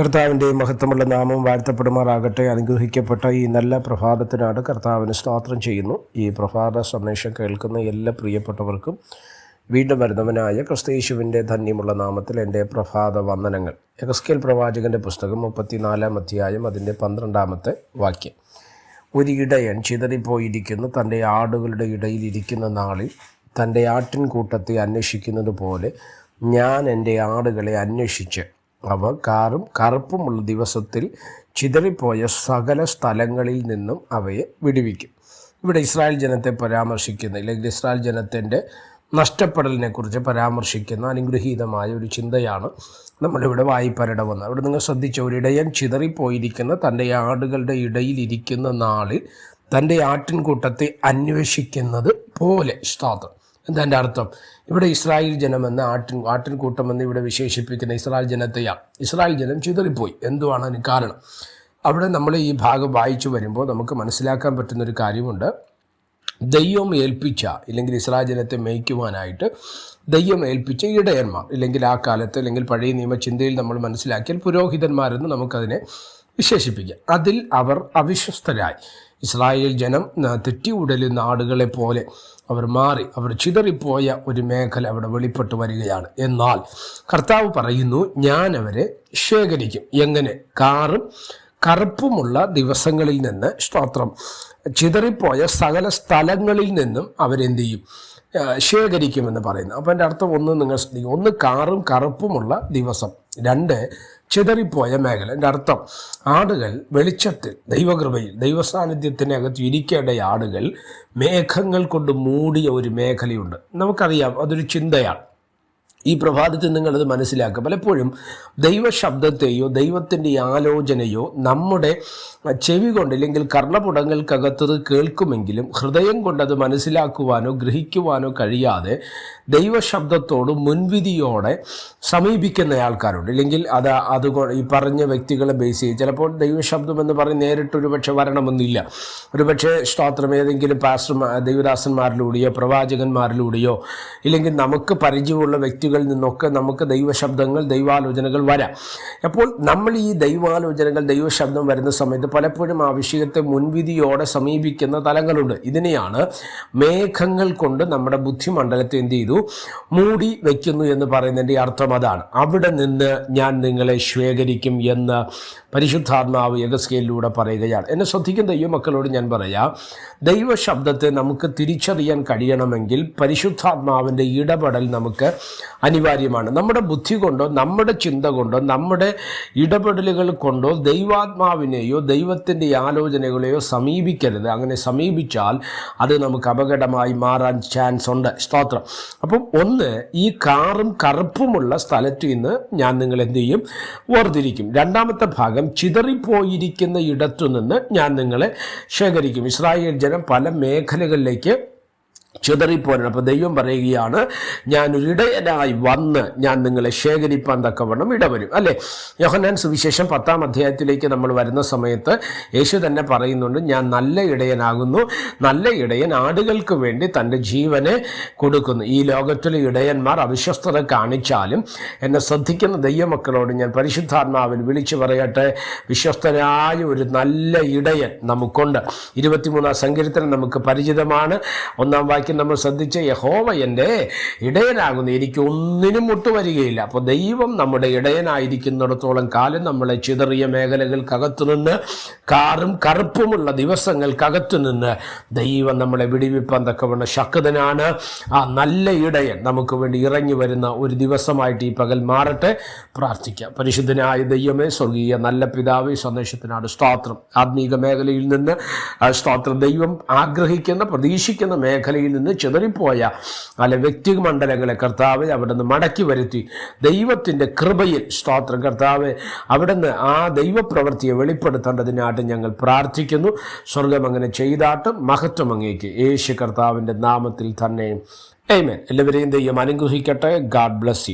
കർത്താവിന്റെ മഹത്വമുള്ള നാമം വാഴ്ത്തപ്പെടുമാറാകട്ടെ. അനുഗ്രഹിക്കപ്പെട്ട ഈ നല്ല പ്രഭാതത്തിനാണ് കർത്താവിന് സ്തോത്രം ചെയ്യുന്നു. ഈ പ്രഭാത സന്ദേശം കേൾക്കുന്ന എല്ലാ പ്രിയപ്പെട്ടവർക്കും വീണ്ടും വരുന്നവനായ ക്രിസ്തയേശുവിന്റെ ധന്യമുള്ള നാമത്തിൽ എന്റെ പ്രഭാത വന്ദനങ്ങൾ. എഗസ്കേൽ പ്രവാചകന്റെ പുസ്തകം മുപ്പത്തിനാലാം അധ്യായം അതിന്റെ പന്ത്രണ്ടാമത്തെ വാക്യം. ഒരു ഇടയൻ ചിതറിപ്പോയിരിക്കുന്ന. തന്റെ ആടുകളുടെ ഇടയിൽ ഇരിക്കുന്ന നാളിൽ തന്റെ ആട്ടിൻകൂട്ടത്തെ അന്വേഷിക്കുന്നത് പോലെ ഞാൻ എന്റെ ആടുകളെ അന്വേഷിച്ച് അവ കാറും കറുപ്പുമുള്ള ദിവസത്തിൽ ചിതറിപ്പോയ സകല സ്ഥലങ്ങളിൽ നിന്നും അവയെ വിടുവിക്കും. ഇവിടെ ഇസ്രായേൽ ജനത്തെ പരാമർശിക്കുന്ന അല്ലെങ്കിൽ ഇസ്രായേൽ ജനത്തിന്റെ നഷ്ടപ്പെടലിനെ കുറിച്ച് പരാമർശിക്കുന്ന അനുഗ്രഹീതമായ ഒരു ചിന്തയാണ് നമ്മളിവിടെ വായിപ്പരടെ വന്നത് അവിടെ നിങ്ങൾ ശ്രദ്ധിച്ച ഒരിടയൻ ചിതറിപ്പോയിരിക്കുന്ന തന്റെ ആടുകളുടെ ഇടയിലിരിക്കുന്ന നാളിൽ തന്റെ ആട്ടിൻകൂട്ടത്തെ അന്വേഷിക്കുന്നത് പോലെ സ്തോത്രം എന്താ അർത്ഥം? ഇവിടെ ഇസ്രായേൽ ജനമെന്ന് ആട്ടിൻ ആട്ടിൻകൂട്ടമെന്ന് ഇവിടെ വിശേഷിപ്പിക്കുന്ന ഇസ്രായേൽ ജനത്തെയാണ് ഇസ്രായേൽ ജനം ചിതറിപ്പോയി. എന്തുവാണ് അതിന് കാരണം? അവിടെ നമ്മൾ ഈ ഭാഗം വായിച്ചു വരുമ്പോൾ നമുക്ക് മനസ്സിലാക്കാൻ പറ്റുന്നൊരു കാര്യമുണ്ട്. ദൈവം ഏൽപ്പിച്ച ഇല്ലെങ്കിൽ ഇസ്രായേൽ ജനത്തെ മേയ്ക്കുവാനായിട്ട് ദൈവം ഏൽപ്പിച്ച ഇടയന്മാർ ഇല്ലെങ്കിൽ ആ കാലത്ത് അല്ലെങ്കിൽ പഴയ നിയമചിന്തയിൽ നമ്മൾ മനസ്സിലാക്കിയാൽ പുരോഹിതന്മാരെന്ന് നമുക്കതിനെ വിശേഷിപ്പിക്കാം. അതിൽ അവർ അവിശ്വസ്തരായി. ഇസ്രായേൽ ജനം തെറ്റി ഉടലുന്ന ആടുകളെ പോലെ അവർ മാറി അവർ ചിതറിപ്പോയ ഒരു മേഖല അവിടെ വെളിപ്പെട്ട് വരികയാണ്. എന്നാൽ കർത്താവ് പറയുന്നു ഞാൻ അവരെ ശേഖരിക്കും. എങ്ങനെ? കാറും കറുപ്പുമുള്ള ദിവസങ്ങളിൽ നിന്ന് സ്തോത്രം. ചിതറിപ്പോയ സകല സ്ഥലങ്ങളിൽ നിന്നും അവരെന്ത് ചെയ്യും? ശേഖരിക്കുമെന്ന് പറയുന്നു. അപ്പോൾ എന്റെ അർത്ഥം ഒന്ന് നിങ്ങൾ ശ്രദ്ധിക്കും ഒന്ന് കാറും കറുപ്പുമുള്ള ദിവസം. രണ്ട് ചിതറിപ്പോയ മേഖല. എന്റെ അർത്ഥം ആടുകൾ വെളിച്ചത്തിൽ ദൈവകൃപയിൽ ദൈവസാന്നിധ്യത്തിനകത്ത് ഇരിക്കേണ്ട ആടുകൾ മേഘങ്ങൾ കൊണ്ട് മൂടിയ ഒരു മേഖലയുണ്ട്. നമുക്കറിയാം അതൊരു ചിന്തയാണ്. ഈ പ്രഭാതത്തിൽ നിങ്ങളത് മനസ്സിലാക്കുക. പലപ്പോഴും ദൈവശബ്ദത്തെയോ ദൈവത്തിന്റെ ആലോചനയോ നമ്മുടെ ചെവി കൊണ്ട് ഇല്ലെങ്കിൽ കർണപുടങ്ങൾക്കകത്തത് കേൾക്കുമെങ്കിലും ഹൃദയം കൊണ്ടത് മനസ്സിലാക്കുവാനോ ഗ്രഹിക്കുവാനോ കഴിയാതെ ദൈവശബ്ദത്തോട് മുൻവിധിയോടെ സമീപിക്കുന്ന ആൾക്കാരുണ്ട്. അല്ലെങ്കിൽ അത് അത് ഈ പറഞ്ഞ വ്യക്തികളെ ബേസ് ചെയ്ത് ചിലപ്പോൾ ദൈവശബ്ദം എന്ന് പറഞ്ഞ് നേരിട്ടൊരു പക്ഷെ വരണമെന്നില്ല. ഒരു പക്ഷേ സ്തോത്രം ഏതെങ്കിലും പാസ്റ്റർ ദൈവദാസന്മാരിലൂടെയോ പ്രവാചകന്മാരിലൂടെയോ ഇല്ലെങ്കിൽ നമുക്ക് പരിചയമുള്ള വ്യക്തികൾ വ്യക്തികളിൽ നിന്നൊക്കെ നമുക്ക് ദൈവശബ്ദങ്ങൾ ദൈവാലോചനകൾ വരാം. അപ്പോൾ നമ്മൾ ഈ ദൈവാലോചനകൾ ദൈവശബ്ദം വരുന്ന സമയത്ത് പലപ്പോഴും ആ വിഷയത്തെ മുൻവിധിയോടെ സമീപിക്കുന്ന തലങ്ങളുണ്ട്. ഇതിനെയാണ് മേഘങ്ങൾ കൊണ്ട് നമ്മുടെ ബുദ്ധിമണ്ഡലത്തെ എന്ത് ചെയ്തു? മൂടി വയ്ക്കുന്നു എന്ന് പറയുന്നതിന്റെ അർത്ഥം അതാണ്. അവിടെ നിന്ന് ഞാൻ നിങ്ങളെ സ്വീകരിക്കും എന്ന് പരിശുദ്ധാത്മാവ് യഗസ്കേലിലൂടെ പറയുകയാണ്. എന്നെ ശ്രദ്ധിക്കുന്ന ദൈവമക്കളോട് ഞാൻ പറയാം ദൈവശബ്ദത്തെ നമുക്ക് തിരിച്ചറിയാൻ കഴിയണമെങ്കിൽ പരിശുദ്ധാത്മാവിന്റെ ഇടപെടൽ നമുക്ക് അനിവാര്യമാണ്. നമ്മുടെ ബുദ്ധി കൊണ്ടോ നമ്മുടെ ചിന്ത കൊണ്ടോ നമ്മുടെ ഇടപെടലുകൾ കൊണ്ടോ ദൈവാത്മാവിനെയോ ദൈവത്തിന്റെ ആലോചനകളെയോ സമീപിക്കരുത്. അങ്ങനെ സമീപിച്ചാൽ അത് നമുക്ക് അപകടമായി മാറാൻ ചാൻസ് ഉണ്ട്. സ്തോത്രം. അപ്പം ഒന്ന് ഈ കാറും കറുപ്പുമുള്ള സ്ഥലത്ത് നിന്ന് ഞാൻ നിങ്ങൾ എന്ത് ചെയ്യും? വേർതിരിക്കും. രണ്ടാമത്തെ ഭാഗം ചിതറിപ്പോയിരിക്കുന്ന ഇടത്തു നിന്ന് ഞാൻ നിങ്ങളെ ശേഖരിക്കും. ഇസ്രായേൽ ജനം പല മേഖലകളിലേക്ക് ചിതറിപ്പോരണം അപ്പോൾ ദൈവം പറയുകയാണ് ഞാൻ ഇടയനായി വന്ന് ഞാൻ നിങ്ങളെ ശേഖരിപ്പാൻ തക്കവണ്ണം ഇടവരും. അല്ലേ? യോഹനാൻ സുവിശേഷം പത്താം അധ്യായത്തിലേക്ക് നമ്മൾ വരുന്ന സമയത്ത് യേശു തന്നെ പറയുന്നുണ്ട് ഞാൻ നല്ല ഇടയനാകുന്നു. നല്ല ഇടയൻ ആടുകൾക്ക് വേണ്ടി തന്റെ ജീവനെ കൊടുക്കുന്നു. ഈ ലോകത്തിലെ ഇടയന്മാർ അവിശ്വസ്തത കാണിച്ചാലും എന്നെ ശ്രദ്ധിക്കുന്ന ദൈവമക്കളോട് ഞാൻ പരിശുദ്ധാത്മാവിൽ വിളിച്ചു പറയട്ടെ. വിശ്വസ്തനായ ഒരു നല്ല ഇടയൻ നമുക്കുണ്ട്. ഇരുപത്തിമൂന്നാം സങ്കീർത്തനം നമുക്ക് പരിചിതമാണ്. ഒന്നാം വാക്യം നമ്മൾ ശ്രദ്ധിച്ച യഹോവ എന്റെ ഇടയനാകുന്നു. എനിക്ക് ഒന്നിനും മുട്ടുവരികയില്ല അപ്പോൾ ദൈവം നമ്മുടെ ഇടയനായിരിക്കുന്നിടത്തോളം കാലം നമ്മളെ ചിതറിയ മേഖലകൾക്കകത്തു നിന്ന് കാറും കറുപ്പുമുള്ള ദിവസങ്ങൾക്കകത്തു നിന്ന് ദൈവം നമ്മളെ വിടിവിപ്പാൻ തക്കവണ്ണം ശക്തനാണ്. ആ നല്ല ഇടയൻ നമുക്ക് വേണ്ടി ഇറങ്ങി വരുന്ന ഒരു ദിവസമായിട്ട് ഈ പകൽ മാറട്ടെ. പ്രാർത്ഥിക്കാം. പരിശുദ്ധനായ ദൈവമേ സ്വർഗീയ നല്ല പിതാവ് സന്ദേശത്തിനാണ് സ്തോത്രം. ആത്മീക മേഖലയിൽ നിന്ന് സ്തോത്രം ദൈവം ആഗ്രഹിക്കുന്ന പ്രതീക്ഷിക്കുന്ന മേഖലയിൽ നിന്ന് ചിതറിപ്പോയ അല്ല വ്യക്തിമണ്ഡലങ്ങളെ കർത്താവ് അവിടെ നിന്ന് മടക്കി വരുത്തി. ദൈവത്തിന്റെ കൃപയിൽ സ്തോത്രം. കർത്താവ് അവിടെ നിന്ന് ആ ദൈവപ്രവൃത്തിയെ വെളിപ്പെടുത്തേണ്ടതിനായിട്ട് ഞങ്ങൾ പ്രാർത്ഥിക്കുന്നു. സ്വർഗം അങ്ങനെ ചെയ്താട്ട് മഹത്വം അങ്ങേക്ക്. യേശു കർത്താവിന്റെ നാമത്തിൽ തന്നെ. ഏമേൻ എല്ലാവരെയും ദൈവം അനുഗ്രഹിക്കട്ടെ. God bless you